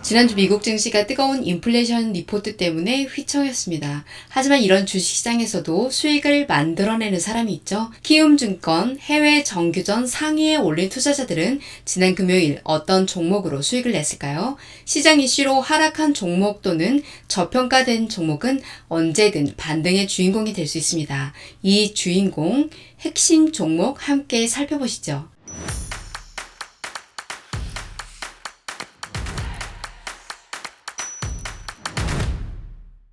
지난주 미국 증시가 뜨거운 인플레이션 리포트 때문에 휘청였습니다. 하지만 이런 주식시장에서도 수익을 만들어내는 사람이 있죠. 키움증권 해외 정규전 상위에 올린 투자자들은 지난 금요일 어떤 종목으로 수익을 냈을까요? 시장 이슈로 하락한 종목 또는 저평가된 종목은 언제든 반등의 주인공이 될 수 있습니다. 이 주인공 핵심 종목 함께 살펴보시죠.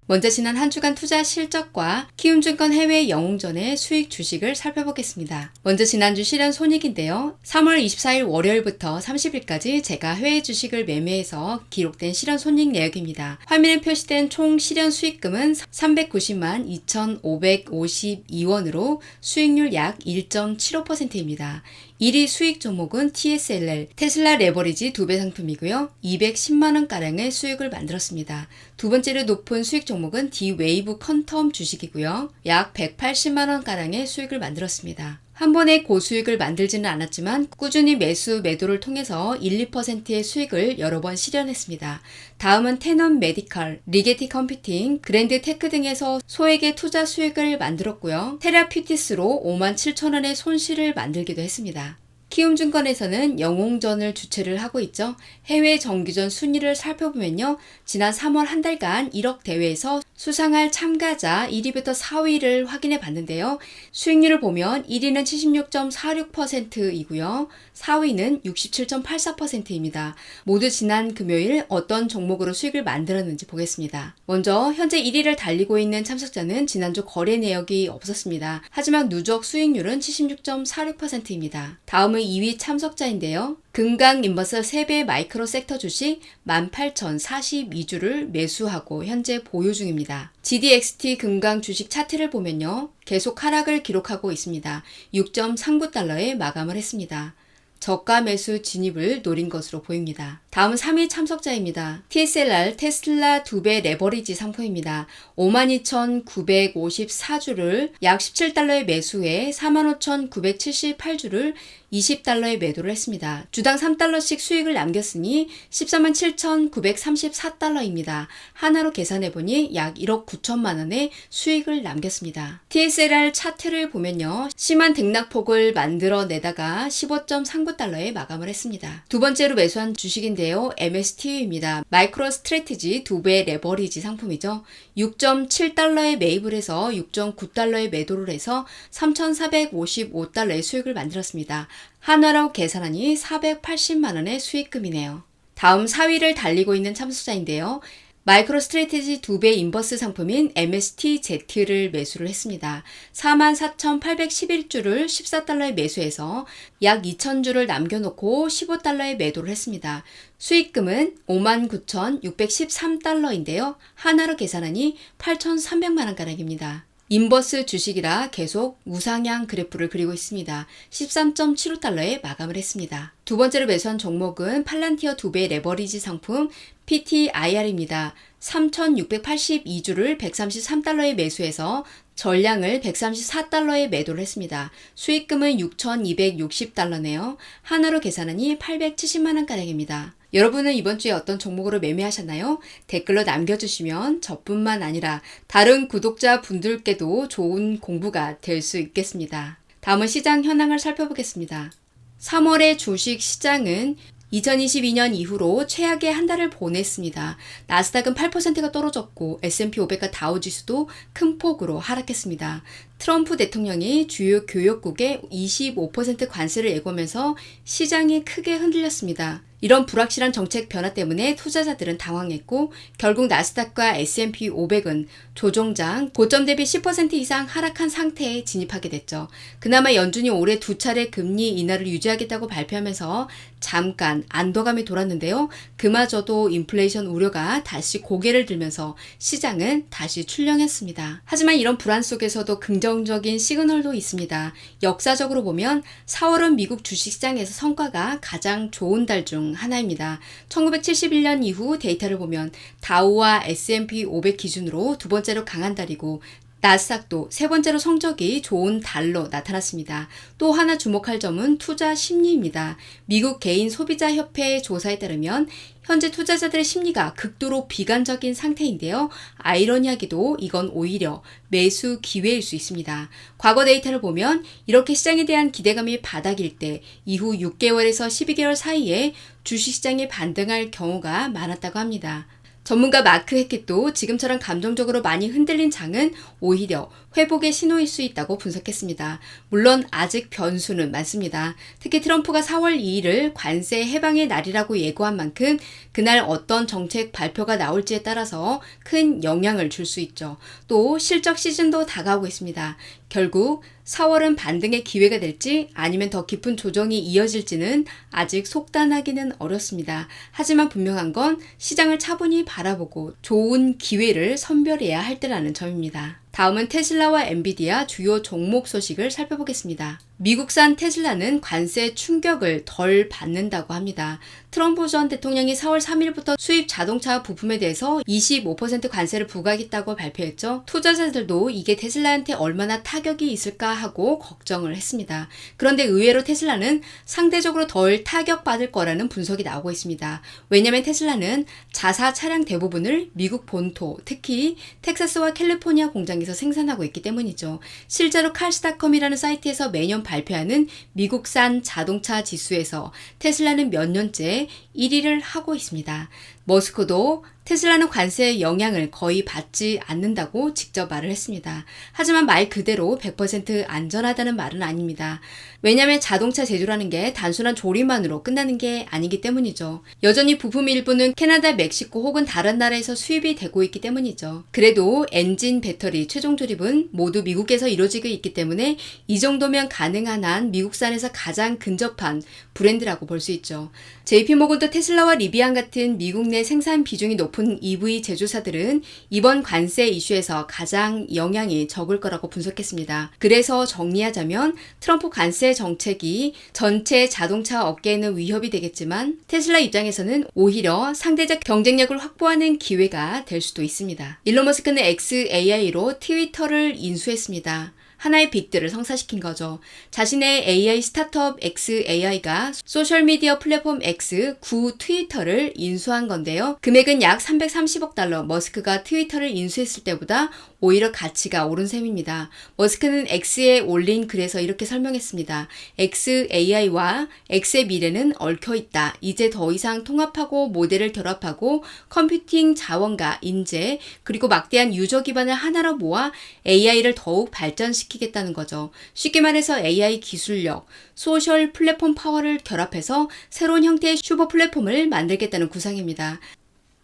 먼저 지난 한 주간 투자 실적과 키움증권 해외 영웅전의 수익 주식을 살펴보겠습니다. 먼저 지난주 실현 손익인데요. 3월 24일 월요일부터 30일까지 제가 해외 주식을 매매해서 기록된 실현 손익 내역입니다. 화면에 표시된 총 실현 수익금은 390만 2,552원으로 수익률 약 1.75%입니다. 1위 수익 종목은 TSLL, 테슬라 레버리지 2배 상품이고요. 210만원가량의 수익을 만들었습니다. 두 번째로 높은 수익 종목은 D-웨이브 컨텀 주식이고요. 약 180만원가량의 수익을 만들었습니다. 한 번에 고수익을 만들지는 않았지만 꾸준히 매수 매도를 통해서 1, 2%의 수익을 여러 번 실현했습니다. 다음은 테넌 메디컬, 리게티 컴퓨팅, 그랜드 테크 등에서 소액의 투자 수익을 만들었고요. 테라피티스로 5만 7천 원의 손실을 만들기도 했습니다. 키움증권에서는 영웅전을 주최를 하고 있죠. 해외 정규전 순위를 살펴보면요. 지난 3월 한 달간 1억 대회에서 수상할 참가자 1위부터 4위를 확인해 봤는데요. 수익률을 보면 1위는 76.46%이고요. 4위는 67.84%입니다. 모두 지난 금요일 어떤 종목으로 수익을 만들었는지 보겠습니다. 먼저 현재 1위를 달리고 있는 참석자는 지난주 거래 내역이 없었습니다. 하지만 누적 수익률은 76.46%입니다. 다음은 2위 참석자인데요. 금강 인버스 3배 마이크로 섹터 주식 18,042주를 매수하고 현재 보유 중입니다. GDXT 금강 주식 차트를 보면요. 계속 하락을 기록하고 있습니다. 6.39달러에 마감을 했습니다. 저가 매수 진입을 노린 것으로 보입니다. 다음은 3위 참석자입니다. TSLR 테슬라 2배 레버리지 상품입니다. 52,954주를 약 17달러에 매수해 45,978주를 20달러에 매도를 했습니다. 주당 3달러씩 수익을 남겼으니 147,934달러입니다. 하나로 계산해보니 약 1억 9천만 원의 수익을 남겼습니다. TSLR 차트를 보면요. 심한 등락폭을 만들어내다가 15.39달러에 마감을 했습니다. 두 번째로 매수한 주식인데 요. MSTU입니다. 마이크로 스트레티지 2배 레버리지 상품이죠. 6.7달러에 매입을 해서 6.9달러에 매도를 해서 3,455달러의 수익을 만들었습니다. 한화로 계산하니 480만원의 수익금이네요. 다음 4위를 달리고 있는 참수자인데요. 마이크로 스트레티지 2배 인버스 상품인 MSTZ를 매수를 했습니다. 44,811주를 14달러에 매수해서 약 2,000주를 남겨놓고 15달러에 매도를 했습니다. 수익금은 59,613달러인데요. 하나로 계산하니 8,300만원가량입니다. 인버스 주식이라 계속 우상향 그래프를 그리고 있습니다. 13.75달러에 마감을 했습니다. 두 번째로 매수한 종목은 팔란티어 2배 레버리지 상품 PTIR입니다. 3,682주를 133달러에 매수해서 전량을 134달러에 매도를 했습니다. 수익금은 6,260달러네요. 하나로 계산하니 870만원가량입니다. 여러분은 이번 주에 어떤 종목으로 매매하셨나요? 댓글로 남겨주시면 저뿐만 아니라 다른 구독자 분들께도 좋은 공부가 될 수 있겠습니다. 다음은 시장 현황을 살펴보겠습니다. 3월의 주식 시장은 2022년 이후로 최악의 한 달을 보냈습니다. 나스닥은 8%가 떨어졌고 S&P 500과 다우 지수도 큰 폭으로 하락했습니다. 트럼프 대통령이 주요 교역국에 25% 관세를 예고하면서 시장이 크게 흔들렸습니다. 이런 불확실한 정책 변화 때문에 투자자들은 당황했고 결국 나스닥과 S&P 500은 조종장 고점 대비 10% 이상 하락한 상태에 진입하게 됐죠. 그나마 연준이 올해 두 차례 금리 인하를 유지하겠다고 발표하면서 잠깐 안도감이 돌았는데요. 그마저도 인플레이션 우려가 다시 고개를 들면서 시장은 다시 출렁했습니다. 하지만 이런 불안 속에서도 긍정적인 시그널도 있습니다. 역사적으로 보면 4월은 미국 주식시장에서 성과가 가장 좋은 달 중 하나입니다. 1971년 이후 데이터를 보면 다우와 S&P 500 기준으로 두 번째로 강한 달이고 나스닥도 세 번째로 성적이 좋은 달로 나타났습니다. 또 하나 주목할 점은 투자 심리입니다. 미국 개인 소비자 협회 조사에 따르면 현재 투자자들의 심리가 극도로 비관적인 상태인데요. 아이러니하게도 이건 오히려 매수 기회일 수 있습니다. 과거 데이터를 보면 이렇게 시장에 대한 기대감이 바닥일 때 이후 6개월에서 12개월 사이에 주식시장이 반등할 경우가 많았다고 합니다. 전문가 마크 해켓도 지금처럼 감정적으로 많이 흔들린 장은 오히려 회복의 신호일 수 있다고 분석했습니다. 물론 아직 변수는 많습니다. 특히 트럼프가 4월 2일을 관세 해방의 날이라고 예고한 만큼 그날 어떤 정책 발표가 나올지에 따라서 큰 영향을 줄 수 있죠. 또 실적 시즌도 다가오고 있습니다. 결국 4월은 반등의 기회가 될지 아니면 더 깊은 조정이 이어질지는 아직 속단하기는 어렵습니다. 하지만 분명한 건 시장을 차분히 바라보고 좋은 기회를 선별해야 할 때라는 점입니다. 다음은 테슬라와 엔비디아 주요 종목 소식을 살펴보겠습니다. 미국산 테슬라는 관세 충격을 덜 받는다고 합니다. 트럼프 전 대통령이 4월 3일부터 수입 자동차 부품에 대해서 25% 관세를 부과하겠다고 발표했죠. 투자자들도 이게 테슬라한테 얼마나 타격이 있을까 하고 걱정을 했습니다. 그런데 의외로 테슬라는 상대적으로 덜 타격받을 거라는 분석이 나오고 있습니다. 왜냐하면 테슬라는 자사 차량 대부분을 미국 본토, 특히 텍사스와 캘리포니아 공장에서 생산하고 있기 때문이죠. 실제로 칼스닷컴이라는 사이트에서 매년 발표하는 미국산 자동차 지수에서 테슬라는 몇 년째 1위를 하고 있습니다. 머스크도 테슬라는 관세의 영향을 거의 받지 않는다고 직접 말을 했습니다. 하지만 말 그대로 100% 안전하다는 말은 아닙니다. 왜냐하면 자동차 제조라는 게 단순한 조립만으로 끝나는 게 아니기 때문이죠. 여전히 부품 일부는 캐나다, 멕시코 혹은 다른 나라에서 수입이 되고 있기 때문이죠. 그래도 엔진, 배터리, 최종 조립은 모두 미국에서 이루어지고 있기 때문에 이 정도면 가능한 한 미국산에서 가장 근접한 브랜드라고 볼 수 있죠. JP모건도 테슬라와 리비안 같은 미국 내 생산 비중이 높은 EV 제조사들은 이번 관세 이슈에서 가장 영향이 적을 거라고 분석했습니다. 그래서 정리하자면 트럼프 관세 정책이 전체 자동차 업계에는 위협이 되겠지만 테슬라 입장에서는 오히려 상대적 경쟁력을 확보하는 기회가 될 수도 있습니다. 일론 머스크는 XAI로 트위터를 인수했습니다. 하나의 빅들을 성사시킨 거죠. 자신의 AI 스타트업 XAI가 소셜미디어 플랫폼 X 구 트위터를 인수한 건데요. 금액은 약 330억 달러. 머스크가 트위터를 인수했을 때보다 오히려 가치가 오른 셈입니다. 머스크는 X에 올린 글에서 이렇게 설명했습니다. XAI와 X의 미래는 얽혀 있다. 이제 더 이상 통합하고 모델을 결합하고 컴퓨팅 자원과 인재 그리고 막대한 유저 기반을 하나로 모아 AI를 더욱 발전시키겠다는 거죠. 쉽게 말해서 AI 기술력, 소셜 플랫폼 파워를 결합해서 새로운 형태의 슈퍼 플랫폼을 만들겠다는 구상입니다.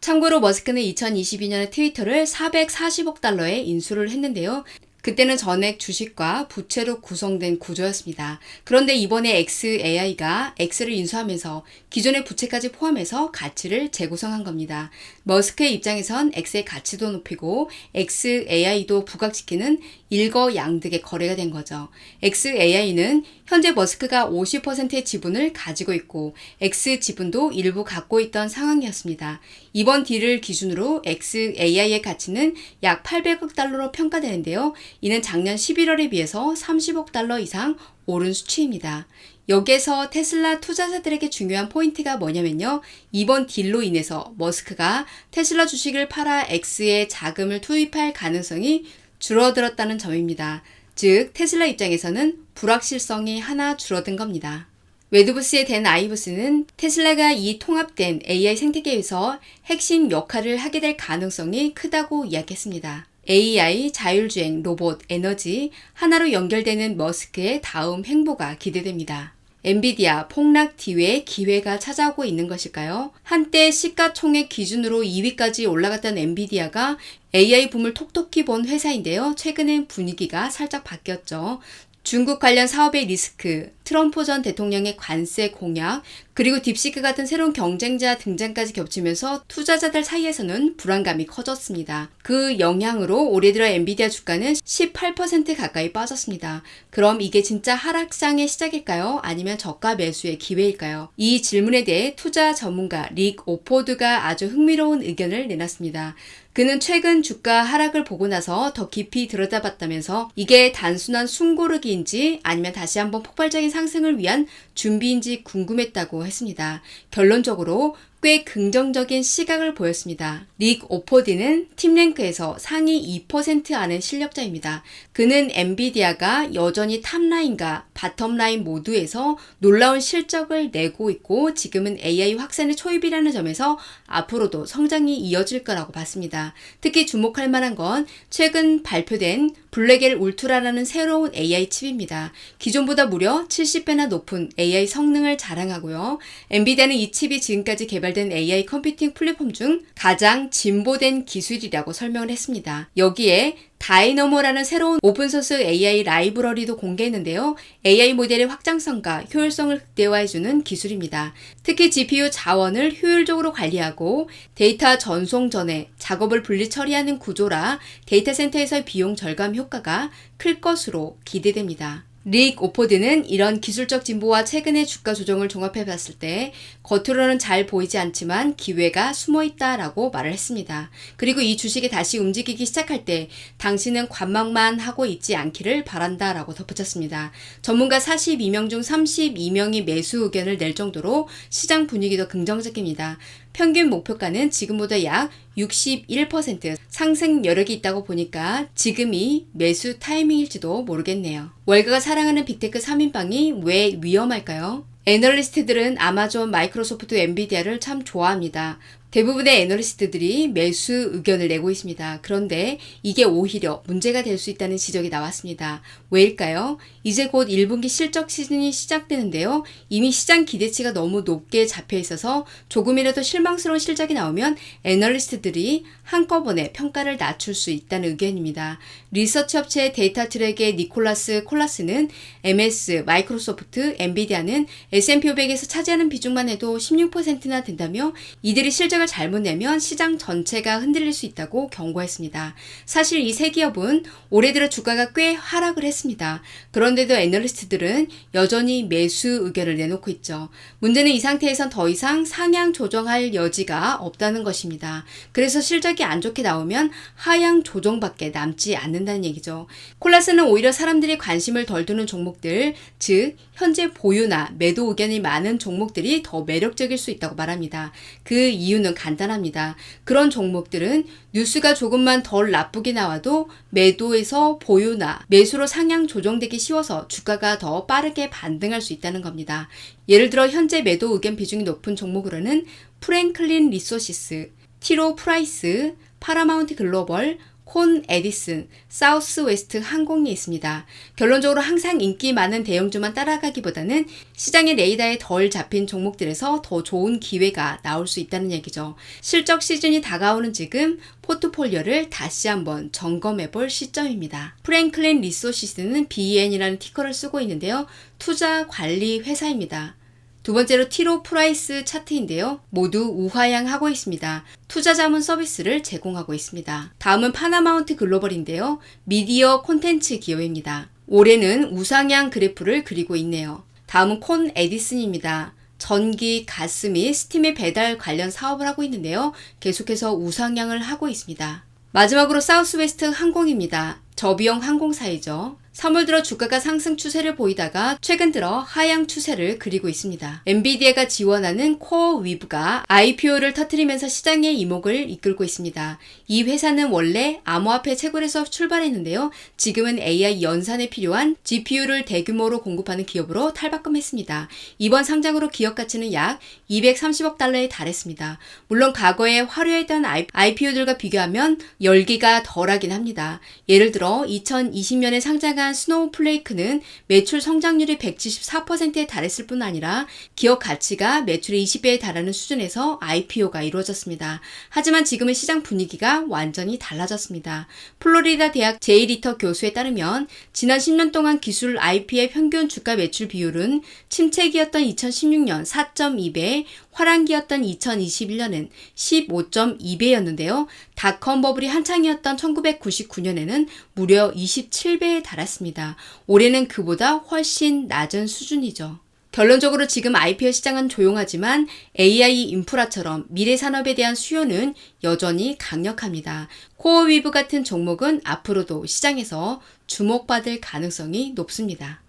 참고로 머스크는 2022년에 트위터를 440억 달러에 인수를 했는데요. 그때는 전액 주식과 부채로 구성된 구조였습니다. 그런데 이번에 XAI가 X를 인수하면서 기존의 부채까지 포함해서 가치를 재구성한 겁니다. 머스크의 입장에선 X의 가치도 높이고 XAI도 부각시키는 일거양득의 거래가 된 거죠. XAI는 현재 머스크가 50%의 지분을 가지고 있고 X 지분도 일부 갖고 있던 상황이었습니다. 이번 딜을 기준으로 XAI의 가치는 약 800억 달러로 평가되는데요. 이는 작년 11월에 비해서 30억 달러 이상 오른 수치입니다. 여기에서 테슬라 투자자들에게 중요한 포인트가 뭐냐면요. 이번 딜로 인해서 머스크가 테슬라 주식을 팔아 X에 자금을 투입할 가능성이 줄어들었다는 점입니다. 즉, 테슬라 입장에서는 불확실성이 하나 줄어든 겁니다. 웨드부스의 댄 아이브스는 테슬라가 이 통합된 AI 생태계에서 핵심 역할을 하게 될 가능성이 크다고 이야기했습니다. AI, 자율주행, 로봇, 에너지 하나로 연결되는 머스크의 다음 행보가 기대됩니다. 엔비디아 폭락 뒤에 기회가 찾아오고 있는 것일까요? 한때 시가총액 기준으로 2위까지 올라갔던 엔비디아가 AI 붐을 톡톡히 본 회사인데요. 최근엔 분위기가 살짝 바뀌었죠. 중국 관련 사업의 리스크, 트럼프 전 대통령의 관세 공약, 그리고 딥시크 같은 새로운 경쟁자 등장까지 겹치면서 투자자들 사이에서는 불안감이 커졌습니다. 그 영향으로 올해 들어 엔비디아 주가는 18% 가까이 빠졌습니다. 그럼 이게 진짜 하락장의 시작일까요? 아니면 저가 매수의 기회일까요? 이 질문에 대해 투자 전문가 릭 오포드가 아주 흥미로운 의견을 내놨습니다. 그는 최근 주가 하락을 보고 나서 더 깊이 들여다봤다면서 이게 단순한 숨고르기인지 아니면 다시 한번 폭발적인 상승을 위한 준비인지 궁금했다고 했습니다. 결론적으로 꽤 긍정적인 시각을 보였습니다. 릭 오포디는 팀랭크에서 상위 2% 안의 실력자입니다. 그는 엔비디아가 여전히 탑라인과 바텀라인 모두에서 놀라운 실적을 내고 있고 지금은 AI 확산의 초입이라는 점에서 앞으로도 성장이 이어질 거라고 봤습니다. 특히 주목할 만한 건 최근 발표된 블랙엘 울트라라는 새로운 AI 칩입니다. 기존보다 무려 70배나 높은 AI 성능을 자랑하고요. 엔비디아는 이 칩이 지금까지 개발된 AI 컴퓨팅 플랫폼 중 가장 진보된 기술이라고 설명을 했습니다. 여기에 다이너모라는 새로운 오픈소스 AI 라이브러리도 공개했는데요. AI 모델의 확장성과 효율성을 극대화해주는 기술입니다. 특히 GPU 자원을 효율적으로 관리하고 데이터 전송 전에 작업을 분리 처리하는 구조라 데이터 센터에서의 비용 절감 효과가 클 것으로 기대됩니다. 릭 오포드는 이런 기술적 진보와 최근의 주가 조정을 종합해 봤을 때 겉으로는 잘 보이지 않지만 기회가 숨어 있다라고 말을 했습니다. 그리고 이 주식이 다시 움직이기 시작할 때 당신은 관망만 하고 있지 않기를 바란다라고 덧붙였습니다. 전문가 42명 중 32명이 매수 의견을 낼 정도로 시장 분위기도 긍정적입니다. 평균 목표가는 지금보다 약 61% 상승 여력이 있다고 보니까 지금이 매수 타이밍일지도 모르겠네요. 월가가 사랑하는 빅테크 3인방이 왜 위험할까요? 애널리스트들은 아마존, 마이크로소프트, 엔비디아를 참 좋아합니다. 대부분의 애널리스트들이 매수 의견을 내고 있습니다. 그런데 이게 오히려 문제가 될 수 있다는 지적이 나왔습니다. 왜일까요? 이제 곧 1분기 실적 시즌이 시작되는데요. 이미 시장 기대치가 너무 높게 잡혀 있어서 조금이라도 실망스러운 실적이 나오면 애널리스트들이 한꺼번에 평가를 낮출 수 있다는 의견입니다. 리서치 업체 데이터 트랙의 니콜라스 콜라스는 MS, 마이크로소프트, 엔비디아는 S&P 500에서 차지하는 비중만 해도 16%나 된다며 이들이 실적을 잘못 내면 시장 전체가 흔들릴 수 있다고 경고했습니다. 사실 이 세 기업은 올해 들어 주가가 꽤 하락을 했습니다. 그런데도 애널리스트들은 여전히 매수 의견을 내놓고 있죠. 문제는 이 상태에선 더 이상 상향 조정할 여지가 없다는 것입니다. 그래서 실적이 안 좋게 나오면 하향 조정밖에 남지 않는다는 얘기죠. 콜라스는 오히려 사람들이 관심을 덜 두는 종목들, 즉 현재 보유나 매도 의견이 많은 종목들이 더 매력적일 수 있다고 말합니다. 그 이유는 간단합니다. 그런 종목들은 뉴스가 조금만 덜 나쁘게 나와도 매도에서 보유나 매수로 상향 조정되기 쉬워서 주가가 더 빠르게 반등할 수 있다는 겁니다. 예를 들어 현재 매도 의견 비중이 높은 종목으로는 프랭클린 리소시스, 티로 프라이스, 파라마운트 글로벌, 콘 에디슨, 사우스 웨스트 항공이 있습니다. 결론적으로 항상 인기 많은 대형주만 따라가기보다는 시장의 레이더에 덜 잡힌 종목들에서 더 좋은 기회가 나올 수 있다는 얘기죠. 실적 시즌이 다가오는 지금 포트폴리오를 다시 한번 점검해 볼 시점입니다. 프랭클린 리소시스는 BN이라는 티커를 쓰고 있는데요. 투자 관리 회사입니다. 두 번째로 티로 프라이스 차트인데요. 모두 우하향하고 있습니다. 투자 자문 서비스를 제공하고 있습니다. 다음은 파나마운트 글로벌인데요. 미디어 콘텐츠 기업입니다. 올해는 우상향 그래프를 그리고 있네요. 다음은 콘 에디슨입니다. 전기, 가스 및 스팀의 배달 관련 사업을 하고 있는데요. 계속해서 우상향을 하고 있습니다. 마지막으로 사우스웨스트 항공입니다. 저비용 항공사이죠. 3월 들어 주가가 상승 추세를 보이다가 최근 들어 하향 추세를 그리고 있습니다. 엔비디아가 지원하는 코어 위브가 IPO를 터트리면서 시장의 이목을 이끌고 있습니다. 이 회사는 원래 암호화폐 채굴에서 출발했는데요. 지금은 AI 연산에 필요한 GPU를 대규모로 공급하는 기업으로 탈바꿈했습니다. 이번 상장으로 기업 가치는 약 230억 달러에 달했습니다. 물론 과거에 화려했던 IPO들과 비교하면 열기가 덜하긴 합니다. 예를 들어 2020년에 상장한 스노우플레이크는 매출 성장률이 174%에 달했을 뿐 아니라 기업 가치가 매출의 20배에 달하는 수준에서 IPO가 이루어졌습니다. 하지만 지금은 시장 분위기가 완전히 달라졌습니다. 플로리다 대학 제이리터 교수에 따르면 지난 10년 동안 기술 IP의 평균 주가 매출 비율은 침체기였던 2016년 4.2배, 화랑기였던 2021년은 15.2배였는데요. 닷컴 버블이 한창이었던 1999년에는 무려 27배에 달했습니다. 올해는 그보다 훨씬 낮은 수준이죠. 결론적으로 지금 IPO 시장은 조용하지만 AI 인프라처럼 미래 산업에 대한 수요는 여전히 강력합니다. 코어 위브 같은 종목은 앞으로도 시장에서 주목받을 가능성이 높습니다.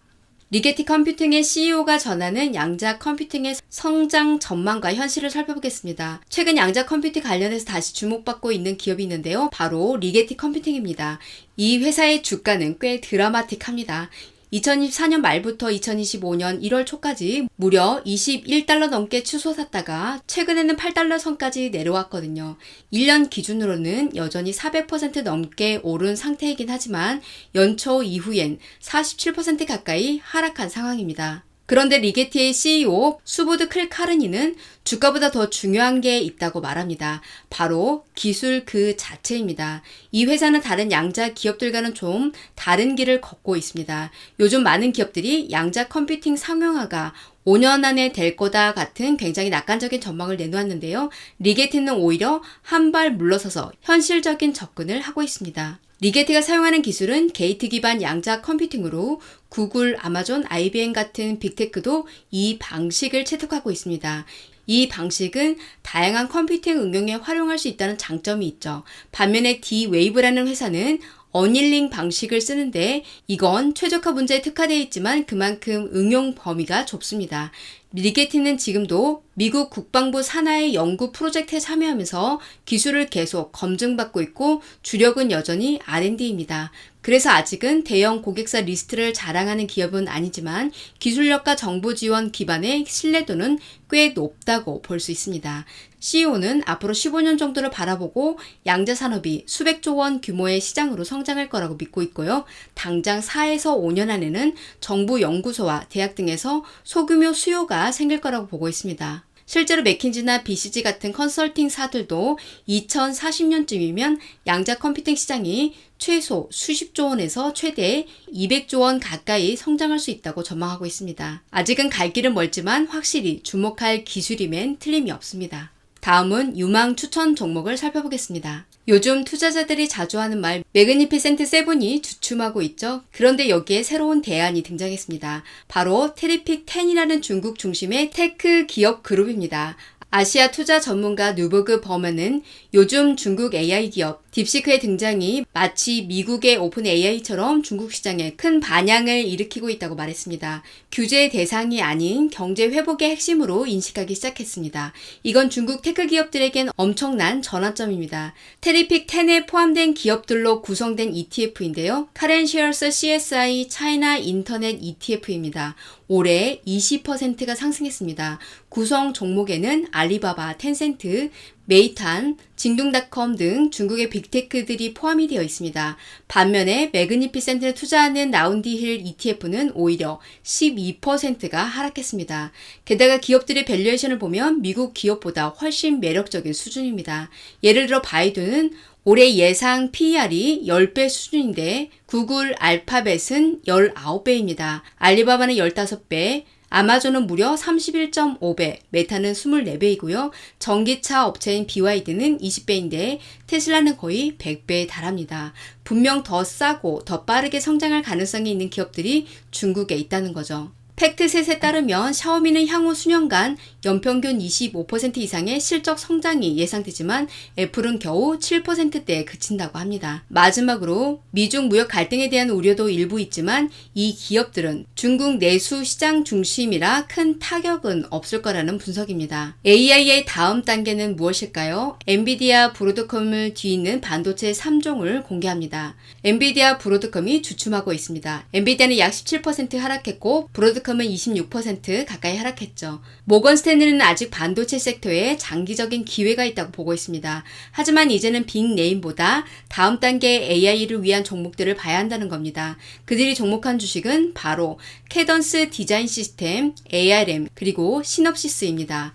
리게티 컴퓨팅의 CEO가 전하는 양자 컴퓨팅의 성장 전망과 현실을 살펴보겠습니다. 최근 양자 컴퓨팅 관련해서 다시 주목받고 있는 기업이 있는데요. 바로 리게티 컴퓨팅입니다. 이 회사의 주가는 꽤 드라마틱합니다. 2024년 말부터 2025년 1월 초까지 무려 21달러 넘게 추소샀다가 최근에는 8달러 선까지 내려왔거든요. 1년 기준으로는 여전히 400% 넘게 오른 상태이긴 하지만 연초 이후엔 47% 가까이 하락한 상황입니다. 그런데 리게티의 CEO 수보드 클카르니는 주가보다 더 중요한 게 있다고 말합니다. 바로 기술 그 자체입니다. 이 회사는 다른 양자 기업들과는 좀 다른 길을 걷고 있습니다. 요즘 많은 기업들이 양자 컴퓨팅 상용화가 5년 안에 될 거다 같은 굉장히 낙관적인 전망을 내놓았는데요. 리게티는 오히려 한 발 물러서서 현실적인 접근을 하고 있습니다. 리게티가 사용하는 기술은 게이트 기반 양자 컴퓨팅으로 구글, 아마존, IBM 같은 빅테크도 이 방식을 채택하고 있습니다. 이 방식은 다양한 컴퓨팅 응용에 활용할 수 있다는 장점이 있죠. 반면에 D-Wave라는 회사는 어닐링 방식을 쓰는데 이건 최적화 문제에 특화되어 있지만 그만큼 응용 범위가 좁습니다. 리게티는 지금도 미국 국방부 산하의 연구 프로젝트에 참여하면서 기술을 계속 검증받고 있고 주력은 여전히 R&D입니다. 그래서 아직은 대형 고객사 리스트를 자랑하는 기업은 아니지만 기술력과 정보 지원 기반의 신뢰도는 꽤 높다고 볼 수 있습니다. CEO는 앞으로 15년 정도를 바라보고 양자 산업이 수백조 원 규모의 시장으로 성장할 거라고 믿고 있고요. 당장 4에서 5년 안에는 정부 연구소와 대학 등에서 소규모 수요가 생길 거라고 보고 있습니다. 실제로 맥킨지나 BCG 같은 컨설팅사들도 2040년쯤이면 양자 컴퓨팅 시장이 최소 수십조 원에서 최대 200조 원 가까이 성장할 수 있다고 전망하고 있습니다. 아직은 갈 길은 멀지만 확실히 주목할 기술임엔 틀림이 없습니다. 다음은 유망 추천 종목을 살펴보겠습니다. 요즘 투자자들이 자주 하는 말 매그니피센트 세븐이 주춤하고 있죠. 그런데 여기에 새로운 대안이 등장했습니다. 바로 테리픽 10이라는 중국 중심의 테크 기업 그룹입니다. 아시아 투자 전문가 누버그 버먼은 요즘 중국 AI 기업 딥시크의 등장이 마치 미국의 오픈 AI처럼 중국 시장에 큰 반향을 일으키고 있다고 말했습니다. 규제 대상이 아닌 경제 회복의 핵심으로 인식하기 시작했습니다. 이건 중국 테크 기업들에겐 엄청난 전환점입니다. 테리픽 10에 포함된 기업들로 구성된 ETF인데요. 카렌시얼스 CSI 차이나 인터넷 ETF입니다. 올해 20%가 상승했습니다. 구성 종목에는 알리바바, 텐센트, 메이탄, 징둥닷컴 등 중국의 빅테크들이 포함이 되어 있습니다. 반면에 매그니피센트에 투자하는 라운디힐 ETF는 오히려 12%가 하락했습니다. 게다가 기업들의 밸류에이션을 보면 미국 기업보다 훨씬 매력적인 수준입니다. 예를 들어 바이두는 올해 예상 PER이 10배 수준인데 구글 알파벳은 19배입니다. 알리바바는 15배, 아마존은 무려 31.5배, 메타는 24배이고요. 전기차 업체인 BYD는 20배인데 테슬라는 거의 100배에 달합니다. 분명 더 싸고 더 빠르게 성장할 가능성이 있는 기업들이 중국에 있다는 거죠. 팩트 셋에 따르면 샤오미는 향후 수년간 연평균 25% 이상의 실적 성장이 예상되지만 애플은 겨우 7%대에 그친다고 합니다. 마지막으로 미중 무역 갈등에 대한 우려도 일부 있지만 이 기업들은 중국 내수 시장 중심이라 큰 타격은 없을 거라는 분석입니다. AI의 다음 단계는 무엇일까요? 엔비디아 브로드컴을 뒤있는 반도체 3종을 공개합니다. 엔비디아 브로드컴이 주춤하고 있습니다. 엔비디아는 약 17% 하락했고 브로드컴은 26% 가까이 하락했죠. 모건 스탠 리는 아직 반도체 섹터에 장기적인 기회가 있다고 보고 있습니다. 하지만 이제는 빅네임보다 다음 단계 AI를 위한 종목들을 봐야 한다는 겁니다. 그들이 종목한 주식은 바로 캐던스 디자인 시스템, ARM, 그리고 시놉시스입니다.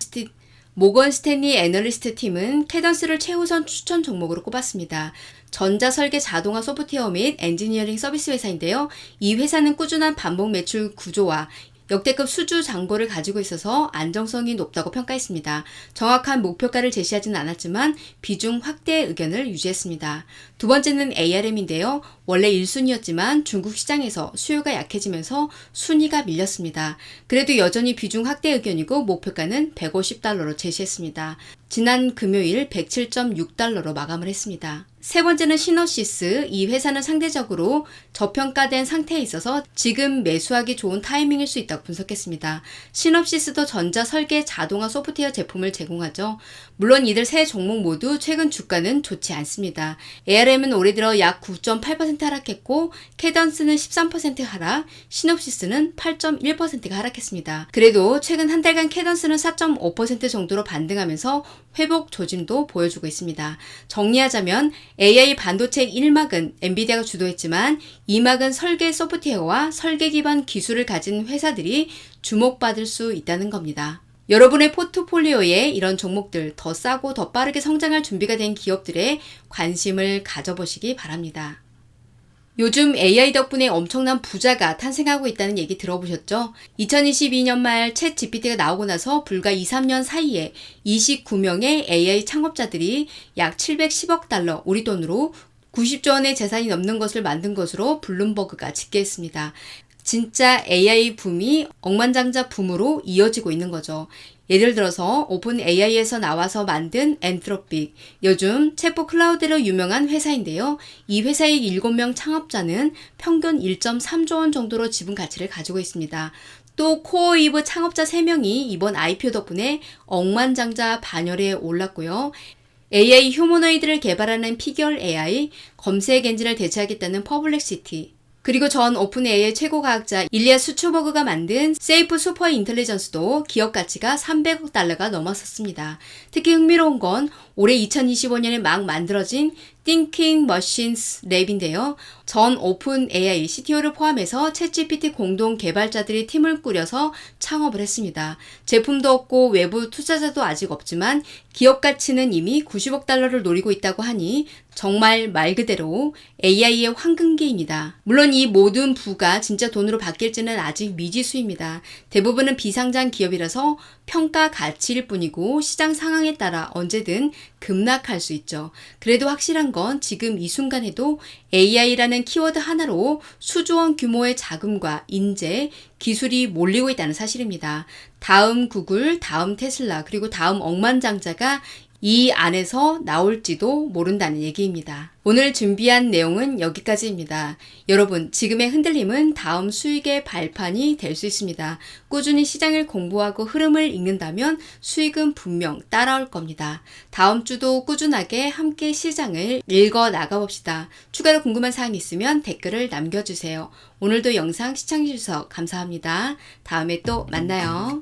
모건 스탠리 애널리스트 팀은 캐던스를 최우선 추천 종목으로 꼽았습니다. 전자 설계 자동화 소프트웨어 및 엔지니어링 서비스 회사인데요. 이 회사는 꾸준한 반복 매출 구조와 역대급 수주 장고를 가지고 있어서 안정성이 높다고 평가했습니다. 정확한 목표가를 제시하지는 않았지만 비중 확대 의견을 유지했습니다. 두 번째는 ARM인데요. 원래 1순위였지만 중국 시장에서 수요가 약해지면서 순위가 밀렸습니다. 그래도 여전히 비중 확대 의견이고 목표가는 150달러로 제시했습니다. 지난 금요일 107.6달러로 마감을 했습니다. 세 번째는 시노시스. 이 회사는 상대적으로 저평가된 상태에 있어서 지금 매수하기 좋은 타이밍일 수 있다고 분석했습니다. 시놉시스도 전자 설계 자동화 소프트웨어 제품을 제공하죠. 물론 이들 세 종목 모두 최근 주가는 좋지 않습니다. ARM은 올해 들어 약 9.8% 하락했고 캐던스는 13% 하락, 시놉시스는 8.1%가 하락했습니다. 그래도 최근 한 달간 캐던스는 4.5% 정도로 반등하면서 회복 조짐도 보여주고 있습니다. 정리하자면 AI 반도체 1막은 엔비디아가 주도했지만 2막은 설계 소프트웨어와 설계 기반 기술을 가진 회사들이 주목받을 수 있다는 겁니다. 여러분의 포트폴리오에 이런 종목들 더 싸고 더 빠르게 성장할 준비가 된 기업들에 관심을 가져보시기 바랍니다. 요즘 AI 덕분에 엄청난 부자가 탄생하고 있다는 얘기 들어보셨죠? 2022년 말 챗 GPT가 나오고 나서 불과 2, 3년 사이에 29명의 AI 창업자들이 약 710억 달러, 우리 돈으로 90조 원의 재산이 넘는 것을 만든 것으로 블룸버그가 집계했습니다. 진짜 AI 붐이 억만장자 붐으로 이어지고 있는 거죠. 예를 들어서 오픈 AI에서 나와서 만든 엔트로픽, 요즘 챗봇 클라우드로 유명한 회사인데요. 이 회사의 7명 창업자는 평균 1.3조 원 정도로 지분 가치를 가지고 있습니다. 또 코어이브 창업자 3명이 이번 IPO 덕분에 억만장자 반열에 올랐고요. AI 휴머노이드를 개발하는 피결 AI, 검색 엔진을 대체하겠다는 퍼블렉시티, 그리고 전 오픈 AI 최고 과학자 일리아 수츠버그가 만든 세이프 슈퍼 인텔리전스도 기업 가치가 300억 달러가 넘었었습니다. 특히 흥미로운 건 올해 2025년에 막 만들어진 Thinking Machines Lab인데요. 전 오픈 AI CTO를 포함해서 챗GPT 공동 개발자들이 팀을 꾸려서 창업을 했습니다. 제품도 없고 외부 투자자도 아직 없지만 기업 가치는 이미 90억 달러를 노리고 있다고 하니 정말 말 그대로 AI의 황금기입니다. 물론 이 모든 부가 진짜 돈으로 바뀔지는 아직 미지수입니다. 대부분은 비상장 기업이라서 평가 가치일 뿐이고 시장 상황에 따라 언제든 급락할 수 있죠. 그래도 확실한 건 지금 이 순간에도 AI라는 키워드 하나로 수조원 규모의 자금과 인재, 기술이 몰리고 있다는 사실입니다. 다음 구글, 다음 테슬라, 그리고 다음 억만장자가 이 안에서 나올지도 모른다는 얘기입니다. 오늘 준비한 내용은 여기까지입니다. 여러분, 지금의 흔들림은 다음 수익의 발판이 될 수 있습니다. 꾸준히 시장을 공부하고 흐름을 읽는다면 수익은 분명 따라올 겁니다. 다음 주도 꾸준하게 함께 시장을 읽어 나가봅시다. 추가로 궁금한 사항 있으면 댓글을 남겨주세요. 오늘도 영상 시청해주셔서 감사합니다. 다음에 또 만나요.